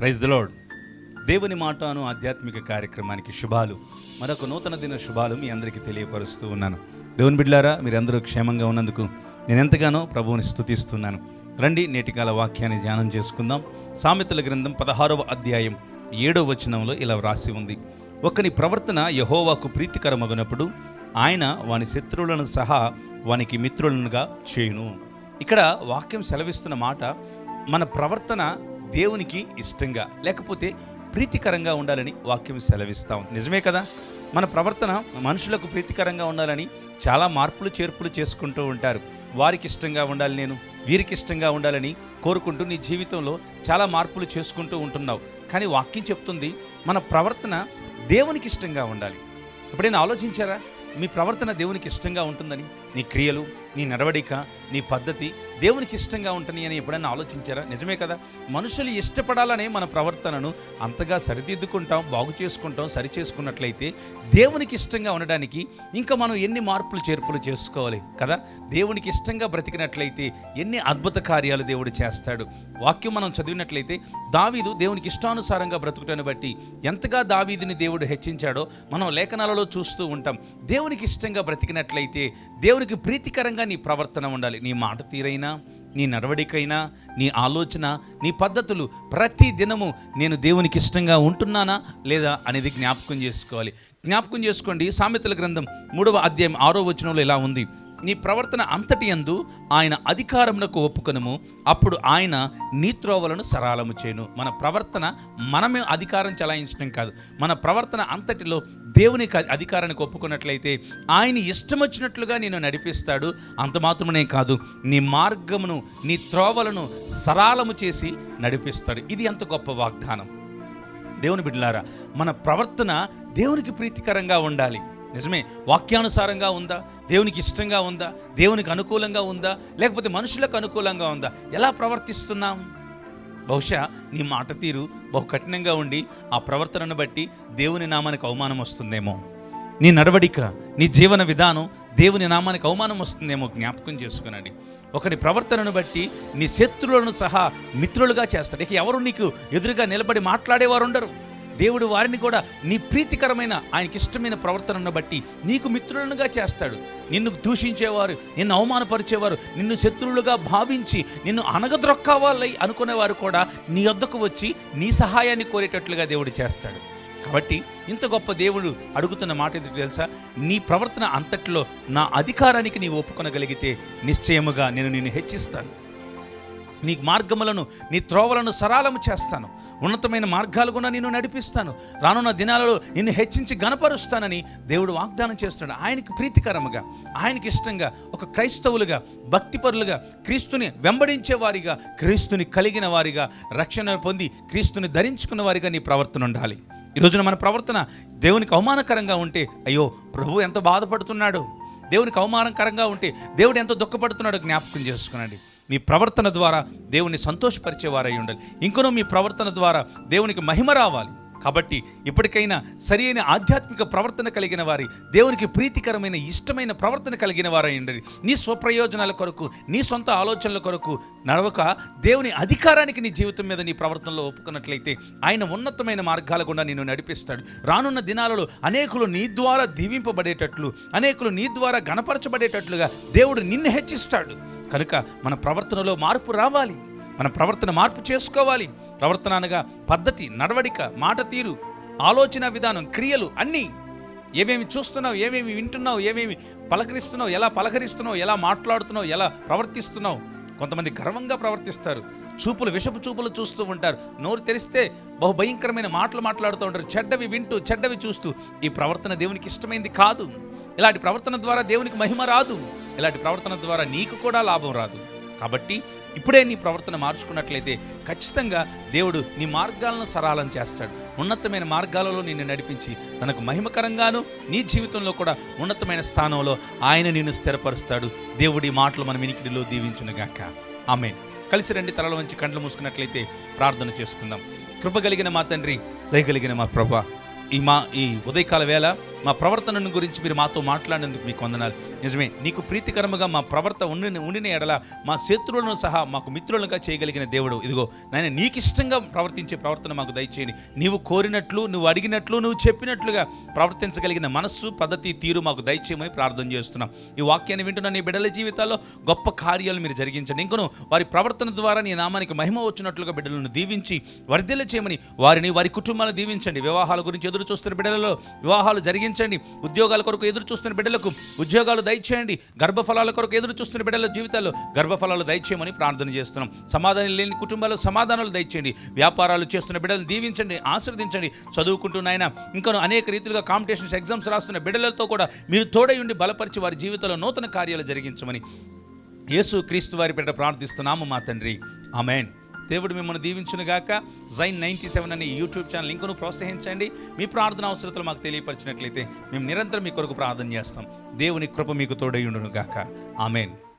Praise the load దేవుని మాటను ఆధ్యాత్మిక కార్యక్రమానికి శుభాలు. మరొక నూతన దిన శుభాలు మీ అందరికీ తెలియపరుస్తూ ఉన్నాను. దేవుని బిడ్లారా మీరందరూ క్షేమంగా ఉన్నందుకు నేను ఎంతగానో ప్రభువుని స్థుతిస్తున్నాను రండి నేటికాల వాక్యాన్ని ధ్యానం చేసుకుందాం. సామెతల గ్రంథం పదహారవ అధ్యాయం ఏడవ వచనంలో ఇలా వ్రాసి ఉంది. ఒకని ప్రవర్తన యహోవాకు ప్రీతికరమగినప్పుడు ఆయన వాని శత్రువులను సహా వానికి మిత్రులనుగా చేయును. ఇక్కడ వాక్యం సెలవిస్తున్న మాట మన ప్రవర్తన దేవునికి ఇష్టంగా లేకపోతే ప్రీతికరంగా ఉండాలని వాక్యం సెలవిస్తాం నిజమే కదా? మన ప్రవర్తన మనుషులకు ప్రీతికరంగా ఉండాలని చాలా మార్పులు చేర్పులు చేసుకుంటూ ఉంటారు. వారికి ఇష్టంగా ఉండాలి నేను వీరికి ఇష్టంగా ఉండాలని కోరుకుంటూ నీ జీవితంలో చాలా మార్పులు చేసుకుంటూ ఉంటున్నావు. కానీ వాక్యం చెప్తుంది మన ప్రవర్తన దేవునికి ఇష్టంగా ఉండాలి. ఎప్పుడైనా ఆలోచించారా? మీ ప్రవర్తన దేవునికి ఇష్టంగా ఉంటుందని? నీ క్రియలు నీ నడవడిక నీ పద్ధతి దేవునికి ఇష్టంగా ఉంటుంది అని ఎప్పుడైనా ఆలోచించారా? నిజమే కదా? మనుషులు ఇష్టపడాలనే మన ప్రవర్తనను అంతగా సరిదిద్దుకుంటాం బాగు చేసుకుంటాం సరి చేసుకున్నట్లయితే దేవునికి ఇష్టంగా ఉండడానికి ఇంకా మనం ఎన్ని మార్పులు చేర్పులు చేసుకోవాలి కదా? దేవునికి ఇష్టంగా బ్రతికినట్లయితే ఎన్ని అద్భుత కార్యాలు దేవుడు చేస్తాడు. వాక్యం మనం చదివినట్లయితే దావీదు దేవునికి ఇష్టానుసారంగా బ్రతుకుటను బట్టి ఎంతగా దావీదుని దేవుడు హెచ్చించాడో మనం లేఖనాలలో చూస్తూ ఉంటాం. దేవునికి ఇష్టంగా బ్రతికినట్లయితే దేవునికి ప్రీతికరంగా నీ ప్రవర్తన ఉండాలి. నీ మాట తీరైనా నీ నడవడికైనా నీ ఆలోచన నీ పద్ధతులు ప్రతి దినము నేను దేవునికి ఇష్టంగా ఉంటున్నానా లేదా అనేది జ్ఞాపకం చేసుకోవాలి. జ్ఞాపకం చేసుకోండి. సామెతల గ్రంథం మూడవ అధ్యాయం ఆరో వచనంలో ఇలా ఉంది. నీ ప్రవర్తన అంతటి యందు ఆయన అధికారమునకు ఒప్పుకొనము. అప్పుడు ఆయన నీ త్రోవలను సరళము చేయను. మన ప్రవర్తన మనమే అధికారం చలాయించడం కాదు. మన ప్రవర్తన అంతటిలో దేవుని క- అధికారానికి ఒప్పుకున్నట్లయితే ఆయన ఇష్టం వచ్చినట్లుగా నేను నడిపిస్తాడు. అంత మాత్రమే కాదు నీ మార్గమును నీ త్రోవలను సరళము చేసి నడిపిస్తాడు. ఇది ఎంత గొప్ప వాగ్దానం. దేవుని బిడ్డలారా మన ప్రవర్తన దేవునికి ప్రీతికరంగా ఉండాలి. నిజమే వాక్యానుసారంగా ఉందా? దేవునికి ఇష్టంగా ఉందా? దేవునికి అనుకూలంగా ఉందా? లేకపోతే మనుషులకు అనుకూలంగా ఉందా? ఎలా ప్రవర్తిస్తున్నాం? బహుశా నీ మాట తీరు బహు కఠినంగా ఉండి ఆ ప్రవర్తనను బట్టి దేవుని నామానికి అవమానం వస్తుందేమో. నీ నడవడిక నీ జీవన విధానం దేవుని నామానికి అవమానం వస్తుందేమో జ్ఞాపకం చేసుకునండి. ఒకరి ప్రవర్తనను బట్టి నీ శత్రువులను సహా మిత్రులుగా చేస్తాడు. ఇక ఎవరు నీకు ఎదురుగా నిలబడి మాట్లాడేవారు ఉండరు దేవుడు వారిని కూడా నీ ప్రీతికరమైన ఆయనకి ఇష్టమైన ప్రవర్తనను బట్టి నీకు మిత్రులనుగా చేస్తాడు. నిన్ను దూషించేవారు నిన్ను అవమానపరిచేవారు నిన్ను శత్రువులుగా భావించి నిన్ను అనగద్రొక్కావాలి అనుకునేవారు కూడా నీ వద్దకు వచ్చి నీ సహాయాన్ని కోరేటట్లుగా దేవుడు చేస్తాడు. కాబట్టి ఇంత గొప్ప దేవుడు అడుగుతున్న మాట ఏంటో తెలుసా? నీ ప్రవర్తన అంతట్లో నా అధికారానికి నీ ఒప్పుకొనగలిగితే నిశ్చయముగా నేను నిన్ను హెచ్చిస్తాను. నీ మార్గములను నీ త్రోవలను సరళము చేస్తాను. ఉన్నతమైన మార్గాలు కూడా నిన్ను నడిపిస్తాను. రానున్న దినాలలో నిన్ను హెచ్చించి గనపరుస్తానని దేవుడు వాగ్దానం చేస్తున్నాడు. ఆయనకి ప్రీతికరముగా ఆయనకి ఇష్టంగా ఒక క్రైస్తవులుగా భక్తిపరులుగా క్రీస్తుని వెంబడించే వారిగా క్రీస్తుని కలిగిన వారిగా రక్షణ పొంది క్రీస్తుని ధరించుకున్న వారిగా నీ ప్రవర్తన ఉండాలి. ఈ రోజున మన ప్రవర్తన దేవునికి అవమానకరంగా ఉంటే అయ్యో ప్రభు ఎంత బాధపడుతున్నాడు? దేవునికి అవమానకరంగా ఉంటే దేవుడు ఎంత దుఃఖపడుతున్నాడో జ్ఞాపకం చేసుకునండి. మీ ప్రవర్తన ద్వారా దేవుని సంతోషపరిచేవారై ఉండాలి. ఇంకనూ మీ ప్రవర్తన ద్వారా దేవునికి మహిమ రావాలి. కాబట్టి ఇప్పటికైనా సరి అయిన ఆధ్యాత్మిక ప్రవర్తన కలిగిన వారి దేవునికి ప్రీతికరమైన ఇష్టమైన ప్రవర్తన కలిగిన వారై నీ స్వప్రయోజనాల కొరకు నీ సొంత ఆలోచనల కొరకు నడవక దేవుని అధికారానికి నీ జీవితం మీద నీ ప్రవర్తనలో ఒప్పుకున్నట్లయితే ఆయన ఉన్నతమైన మార్గాల గుండా నిన్ను నడిపిస్తాడు. రానున్న దినాలలో అనేకులు నీ ద్వారా దీవింపబడేటట్లు అనేకులు నీ ద్వారా గణపరచబడేటట్లుగా దేవుడు నిన్ను హెచ్చిస్తాడు. కనుక మన ప్రవర్తనలో మార్పు రావాలి. మన ప్రవర్తన మార్పు చేసుకోవాలి. ప్రవర్తన అనగా పద్ధతి నడవడిక మాట తీరు ఆలోచన విధానం క్రియలు అన్నీ. ఏమేమి చూస్తున్నావు ఏమేమి వింటున్నావు ఏమేమి పలకరిస్తున్నావు ఎలా పలకరిస్తున్నావు ఎలా మాట్లాడుతున్నావు ఎలా ప్రవర్తిస్తున్నావు? కొంతమంది గర్వంగా ప్రవర్తిస్తారు. చూపులు విషపు చూపులు చూస్తూ ఉంటారు. నోరు తెరిస్తే బహు భయంకరమైన మాటలు మాట్లాడుతూ ఉంటారు. చెడ్డవి వింటూ చెడ్డవి చూస్తూ. ఈ ప్రవర్తన దేవునికి ఇష్టమైంది కాదు. ఇలాంటి ప్రవర్తన ద్వారా దేవునికి మహిమ రాదు. ఇలాంటి ప్రవర్తన ద్వారా నీకు కూడా లాభం రాదు. కాబట్టి ఇప్పుడే నీ ప్రవర్తన మార్చుకున్నట్లయితే ఖచ్చితంగా దేవుడు నీ మార్గాలను సరళం చేస్తాడు. ఉన్నతమైన మార్గాలలో నిన్ను నడిపించి తనకు మహిమకరంగాను నీ జీవితంలో కూడా ఉన్నతమైన స్థానంలో ఆయన నిన్ను స్థిరపరుస్తాడు. దేవుడి మాటలు మన వినికిడిలో దీవించునుగాక. ఆమె కలిసి రెండు తలల వంచి కండ్లు మూసుకున్నట్లయితే ప్రార్థన చేసుకుందాం. కృపగలిగిన మా తండ్రి దయగలిగిన మా ప్రభా ఈ మా ఈ ఉదయకాల వేళ మా ప్రవర్తనను గురించి మీరు మాతో మాట్లాడినందుకు మీకు వందనాలు. నిజమే నీకు ప్రీతికరముగా మా ప్రవర్త ఉండి ఉండిన ఎడల మా శత్రువులను సహా మాకు మిత్రులుగా చేయగలిగిన దేవుడు. ఇదిగో నాయన నీకు ఇష్టంగా ప్రవర్తించే ప్రవర్తన మాకు దయచేయండి. నీవు కోరినట్లు నువ్వు అడిగినట్లు నువ్వు చెప్పినట్లుగా ప్రవర్తించగలిగిన మనస్సు పద్ధతి తీరు మాకు దయచేయమని ప్రార్థన చేస్తున్నాం. ఈ వాక్యాన్ని వింటున్న నీ బిడ్డల జీవితాల్లో గొప్ప కార్యాలు మీరు జరిగించండి. ఇంకను వారి ప్రవర్తన ద్వారా నీ నామానికి మహిమ వచ్చినట్లుగా బిడ్డలను దీవించి వర్ధిల్ల చేయమని వారిని వారి కుటుంబాలను దీవించండి. వివాహాల గురించి ఎదురు చూస్తున్న బిడ్డలలో వివాహాలు జరిగించండి ఉద్యోగాల కొరకు ఎదురు చూస్తున్న బిడ్డలకు ఉద్యోగాలు దయచేయండి. గర్భఫలాల కొరకు ఎదురు చూస్తున్న బిడ్డల జీవితాల్లో గర్భఫలాలు దయచేయమని ప్రార్థన చేస్తున్నాం. సమాధానం లేని కుటుంబాల్లో సమాధానాలు దయచేయండి. వ్యాపారాలు చేస్తున్న బిడ్డలను దీవించండి ఆశీర్వదించండి. చదువుకుంటున్నాయన ఇంకా అనేక రీతిలుగా కాంపిటీషన్స్ ఎగ్జామ్స్ రాస్తున్న బిడ్డలతో కూడా మీరు తోడై ఉండి బలపరిచి వారి జీవితంలో నూతన కార్యాలు జరిగించమని యేసు క్రీస్తు వారి బిడ్డ ప్రార్థిస్తున్నాము మా తండ్రి. అమెన్ దేవుడు మిమ్మల్ని దీవించునుగాక జైన్ నైంటీ సెవెన్ అనే యూట్యూబ్ ఛానల్ లింకును ప్రోత్సహించండి. మీ ప్రార్థన అవసరతలు మాకు తెలియపరిచినట్లయితే మేము నిరంతరం మీ కొరకు ప్రార్థన చేస్తాం. దేవుని కృప మీకు తోడై ఉండును గాక. ఆమెన్.